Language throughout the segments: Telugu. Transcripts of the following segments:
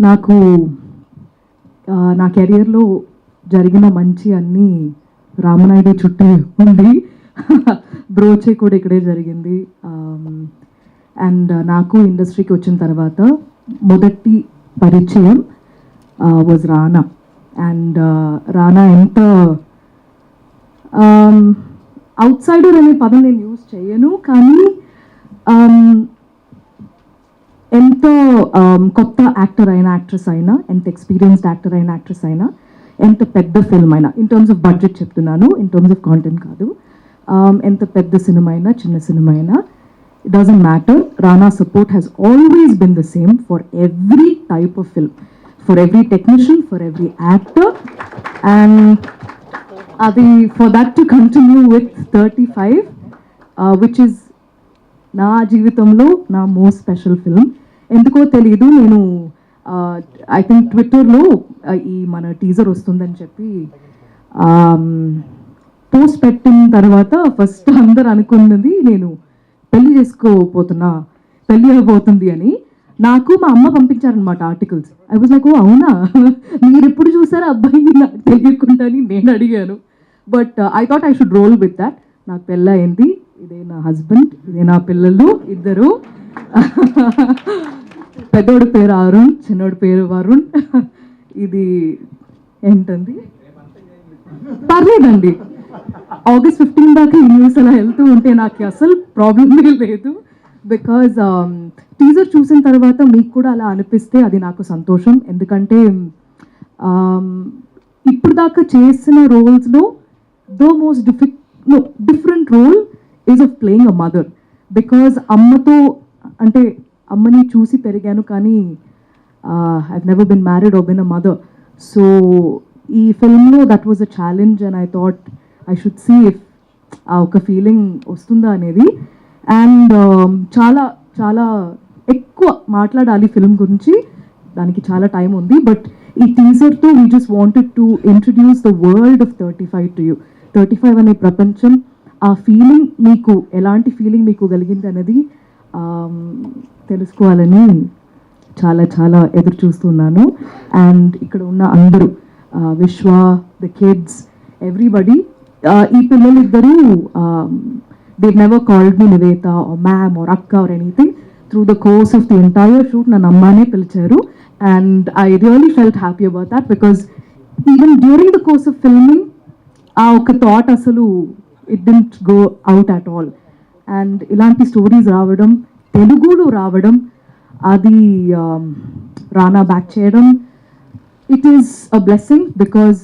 నాకు నా కెరియర్లో జరిగిన మంచి అన్నీ రామనాయుడు చుట్టూ ఉంది బ్రోచే కూడా ఇక్కడే జరిగింది. అండ్ నాకు ఇండస్ట్రీకి వచ్చిన తర్వాత మొదటి పరిచయం వాజ్ రానా అండ్ రానా ఎంత అవుట్ సైడర్ అనే పదం నేను యూజ్ చేయను కానీ ఎంత కొత్త యాక్టర్ అయిన యాక్ట్రెస్ అయినా ఎంత ఎక్స్పీరియన్స్డ్ యాక్టర్ అయిన యాక్ట్రెస్ అయినా ఎంత పెద్ద ఫిల్మ్ అయినా ఇన్ టర్మ్స్ ఆఫ్ బడ్జెట్ చెప్తున్నాను ఇన్ టర్మ్స్ ఆఫ్ కాంటెంట్ కాదు ఎంత పెద్ద సినిమా అయినా చిన్న సినిమా అయినా it doesn't matter Rana support has always been the same for every type of film for every technician for every actor and అది for that to continue with thirty five which is నా జీవితంలో నా మోస్ట్ స్పెషల్ ఫిల్మ్. ఎందుకో తెలియదు నేను ఐ థింక్ ట్విట్టర్లో ఈ మన టీజర్ వస్తుందని చెప్పి పోస్ట్ పెట్టిన తర్వాత ఫస్ట్ అందరు అనుకున్నది నేను పెళ్ళి చేసుకోపోతున్నా పెళ్ళి అయిపోతుంది అని. నాకు మా అమ్మ పంపించారనమాట articles I was like oh అవునా? మీరు ఎప్పుడు చూసారా అబ్బాయిని నాకు తెలియకుండా అని నేను అడిగాను. But I thought I should roll with that నాకు పెళ్ళి అయింది ఇదే నా హస్బెండ్ ఇదే నా పిల్లలు ఇద్దరు. పెద్దోడి పేరు అరుణ్ చిన్నోడి పేరు వరుణ్. ఇది ఏంటండి? పర్లేదండి. ఆగస్ట్ ఫిఫ్టీన్ దాకా ఈ న్యూస్ అలా వెళ్తూ ఉంటే నాకు అసలు ప్రాబ్లమే లేదు. బికాజ్ టీజర్ um, చూసిన తర్వాత మీకు కూడా అలా అనిపిస్తే అది నాకు సంతోషం. ఎందుకంటే um, ఇప్పుడు దాకా చేసిన రోల్స్లో though most difficult different role is of playing a mother because అమ్మతో అంటే అమ్మని చూసి పెరిగాను కానీ I never been married or been a mother so ఈ ఫిల్మ్లో that was a challenge and I thought I should see if uh ఒక ఫీలింగ్ వస్తుందా అనేది. అండ్ um, చాలా చాలా ఎక్కువ మాట్లాడాలి ఫిల్మ్ గురించి. దానికి చాలా టైం ఉంది. బట్ ఈ టీజర్తో we just wanted to introduce the world of thirty five to you thirty five అనే ప్రపంచం ఆ ఫీలింగ్ మీకు ఎలాంటి ఫీలింగ్ మీకు కలిగింది అనేది తెలుసుకోవాలని చాలా చాలా ఎదురు చూస్తున్నాను. అండ్ ఇక్కడ ఉన్న అందరూ విశ్వ ద కిడ్స్ ఎవ్రీబడి ఈ పిల్లలు they never called me Nivetha ma'am or అక్క or anything through the course of the entire shoot నన్ను అమ్మానే పిలిచారు. And I really felt happy about that because even during the course of filming ah ఒక థాట్ అసలు it didn't go out at all and ఇలాంటి స్టోరీస్ రావడం తెలుగులో రావడం అది um, రానా బ్యాక్ చేయడం it is a blessing because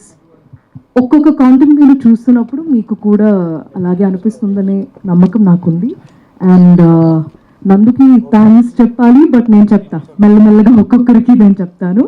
ఒక్కొక్క కాంటెంట్ మీరు చూస్తున్నప్పుడు మీకు కూడా అలాగే అనిపిస్తుందనే నమ్మకం నాకుంది. అండ్ uh, నందుకి థ్యాంక్స్ చెప్పాలి బట్ నేను చెప్తా. మెల్లమెల్లగా ఒక్కొక్కరికి నేను చెప్తాను.